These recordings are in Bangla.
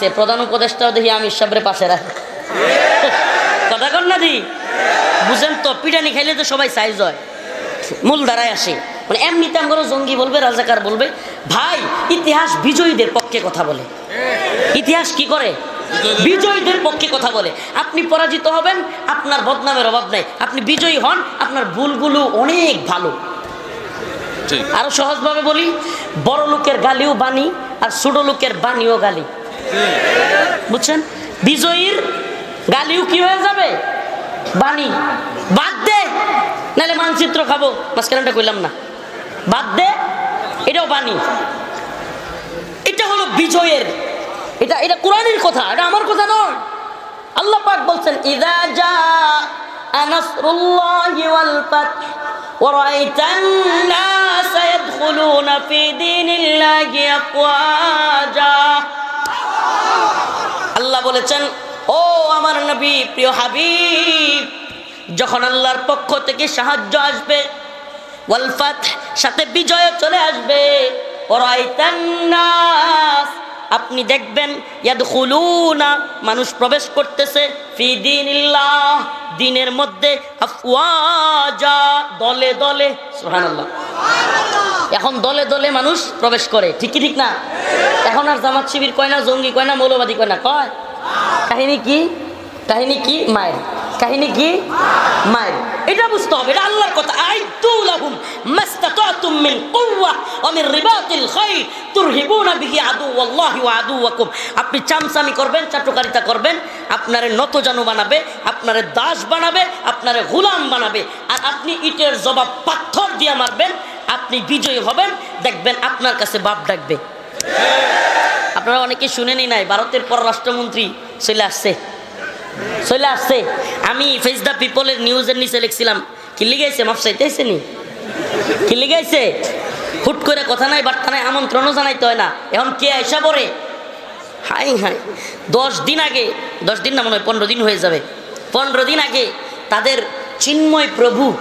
দিছে প্রধান উপদেষ্টাও দেখি আমি সাবরে পাশে রাখে। কথা কর না দি? বুঝেন তো পিটানি খাইলে তো সবাই সাইজ হয়। মূল ধারায় আসে। মানে এমনিতে আমরা জঙ্গি বলবে রাজাকার বলবে। ভাই ইতিহাস বিজয়ীদের পক্ষে কথা বলে। ইতিহাস কি করে? বিজয়ীদের পক্ষে কথা বলে। আপনি পরাজিত হবেন আপনার বদনামের অভাব নাই। আপনি বিজয়ী হন আপনার ভুলগুলো অনেক ভালো। আরও সহজভাবে বলি বড় লোকের গালিও বাণী আর ছোট লোকের বাণীও গালি। বুঝছেন বিজয়ীর গালিও কি হয়ে যাবে বাণী বাদ দে নাহলে মানচিত্র খাবো মাঝখানটা কইলাম না বাদ দে এটাও বাণী এটা হলো বিজয়ের এটা এটা কোরআনের কথা এটা আমার কথা নয় আল্লাহ পাক বলছেন ইদা জা আনাসরুল্লাহি ওয়াল ফাত ورأيت الناس يدخلون في دين الله أفواجا আল্লাহ বলেছেন ও আমার নবী প্রিয় হাবিব যখন আল্লাহর পক্ষ থেকে সাহায্য আসবে ওয়ালফাত সাথে বিজয় চলে আসবে আপনি দেখবেন ইয়াদখুলুনা মানুষ প্রবেশ করতেছে ফি দীনিল্লাহ দিনের মধ্যে আফওয়াজা দলে দলে সুবহানাল্লাহ। এখন দলে দলে মানুষ প্রবেশ করে ঠিক কি ঠিক না? এখন আর জামাত শিবির কয় না জঙ্গি কয় না মৌলবাদী কয় না কয়? কাহিনী কি? কাহিনী কি? মায়ের। কাহিনী কি? মায়ের। এটা বুঝতে হবে, এটা আল্লাহর কথা। আইতু লাহুম মাস্তাতাতুম মিন কুওয়া ওয়া মিন রিবাতিল খাইর তুরহিবুনা বিহি আদুওয়াল্লাহি ওয়া আদুওয়াকুম। আপনি চামচামি করবেন, চাটুকারিতা করবেন, আপনারে নতজানু বানাবে, আপনারে দাস বানাবে, আপনারে গোলাম বানাবে। আর আপনি ইটের জবাব পাথর দিয়ে মারবেন, আপনি বিজয়ী হবেন, দেখবেন আপনার কাছে বাপ ডাকবে। আপনারা অনেকে শুনেনি নাই ভারতের পররাষ্ট্রমন্ত্রী চলে আসছে। চলে আসছে। আমি ফেস দ্য পিপলের নিউজের নিচে লিখছিলাম। কি লিগাইছে মাপ চাইতেছে নি? কি লিগাইছে হুট করে কথা নাই, বার্তা নাই, আমন্ত্রণও জানাইতে হয় না। এখন কে আইসা পরে হাই হাই। দশ দিন আগে, দশ দিন না মনে হয়, পনেরো দিন হয়ে যাবে। পনেরো দিন আগে তাদের চিন্ময় প্রভু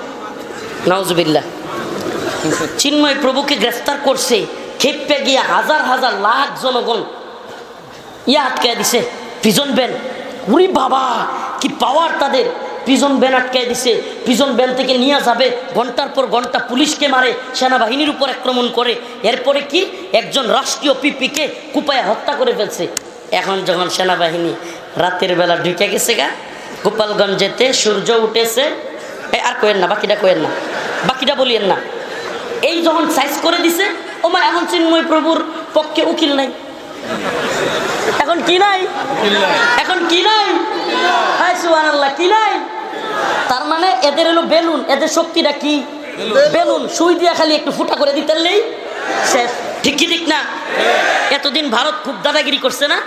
নওয়াজবিল্লা চিন্ময় প্রভুকে গ্রেফতার করছে। খেপে গিয়ে হাজার হাজার লাখ জনগণ ইয়া আটকায় দিছে, পিজন ব্যান উরি বাবা, কি পাওয়ার তাদের। পিজন ব্যান আটকায় দিছে, পিজন ব্যান থেকে নিয়ে যাবে, ঘণ্টার পর ঘণ্টা পুলিশকে মারে, সেনাবাহিনীর উপর আক্রমণ করে। এরপরে কি? একজন রাষ্ট্রীয় পিপিকে কুপায় হত্যা করে ফেলছে। এখন যখন সেনাবাহিনী রাতের বেলা ঢুকে গেছে গা গোপালগঞ্জেতে সূর্য উঠেছে। আর কোয়েন না, বাকিটা কোয়েন না, বাকিটা বলিয়েন না। এই যখন সাইজ করে দিছে ওমা এখন চিন্ময় প্রভুর পক্ষে উকিল নাই। এখন কি নাই? এখন কি নাই? হাই সুবহানাল্লাহ কি নাই? তার মানে এদের হলো বেলুন। এদের শক্তিটা কি? বেলুন। সুই দিয়া খালি একটু ফুটা করে দিতে দিতেলেই শেষ। ঠিক কি ঠিক না? এতদিন ভারত খুব দাদাগিরি করছে না?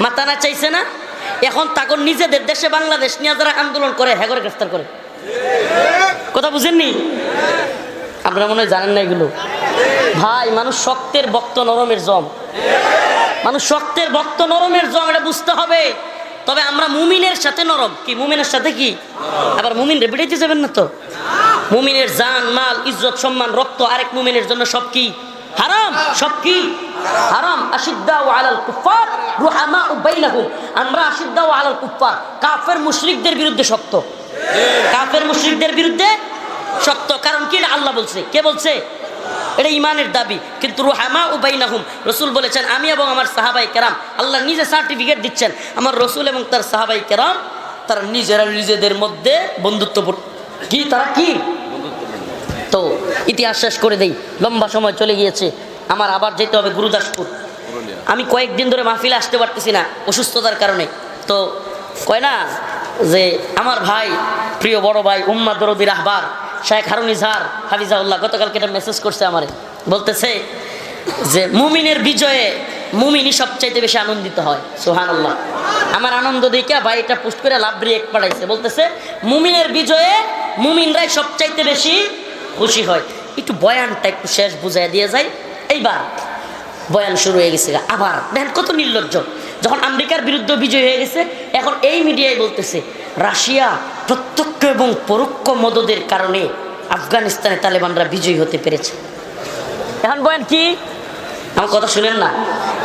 মাথা না চাইছে না? এখন তখন নিজেদের দেশে বাংলাদেশ নিয়ে যারা আন্দোলন করে হ্যাগরে গ্রেফতার করে। কথা বুঝেননি? আপনারা মনে হয় জানেন না এগুলো? ভাই, মানুষ শক্তের বক্ত, নরমের জম। মানুষ শক্তের বক্ত, নরমের জম, এটা বুঝতে হবে। তবে আমরা মুমিনের সাথে নরম। কি, মুমিনের সাথে কি? আবার মুমিন রে বিড়াইতে যাবেন না তো? মুমিনের জান, মাল, ইজ্জত, সম্মান, রক্ত, আরেক মুমিনের জন্য সব কি? হারাম? সব কি? হারাম। আশিদ্দাউ আলাল কুফার রুহামাউ বাইনাহুম। আমরা আশিদ্দাউ আলাল কুফার কাফের মুশরিকদের বিরুদ্ধে শক্ত। কাফের মুশরিকদের বিরুদ্ধে শক্ত কারণ কি এটা আল্লাহ বলছে? কে বলছে? এটা ইমানের দাবি। কিন্তু রুহামা উবাইনাহুম রসুল বলেছেন, আমি এবং আমার সাহাবাই কেরাম, আল্লাহ নিজে সার্টিফিকেট দিচ্ছেন। আমার রসুল এবং তার সাহাবাই কেরাম, তারা নিজেরা নিজেদের মধ্যে বন্ধুত্ব কি? তারা কি? তো ইতিহাস শেষ করে দেই। লম্বা সময় চলে গিয়েছে। আমার আবার যেতে হবে গুরুদাসপুর। আমি কয়েকদিন ধরে মাহফিলে আসতে পারতেছি না অসুস্থতার কারণে। তো কয় না যে, আমার ভাই, প্রিয় বড় ভাই, উম্মা দরদি রাহবার শেখ হারুন ইজহার হাফিজাউল্লাহ গতকালকে একটা মেসেজ করছে আমারে। বলতেছে যে, মুমিনের বিজয়ে মুমিনই সবচাইতে বেশি আনন্দিত হয়। সোহান আল্লাহ আমার আনন্দ দেখে ভাই এটা পোস্ট করে লাভ রিয়েক্ট পাঠাইছে। বলতেছে, মুমিনের বিজয়ে মুমিনরাই সবচাইতে বেশি খুশি হয়। একটু বয়ানটা একটু শেষ বুঝাই দিয়ে যায় এইবার বয়ান শুরু হয়ে গেছে আবার দেখেন কত নির্লজ্জ। যখন আমেরিকার বিরুদ্ধে বিজয় হয়ে গেছে, এখন এই মিডিয়ায় বলতেছে রাশিয়া প্রত্যক্ষ এবং পরোক্ষ মদদের কারণে আফগানিস্তানে তালেবানরা বিজয়ী হতে পেরেছে। এখন বলেন কি? আমার কথা শুনেন না।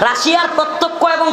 রাশিয়ার প্রত্যক্ষ এবং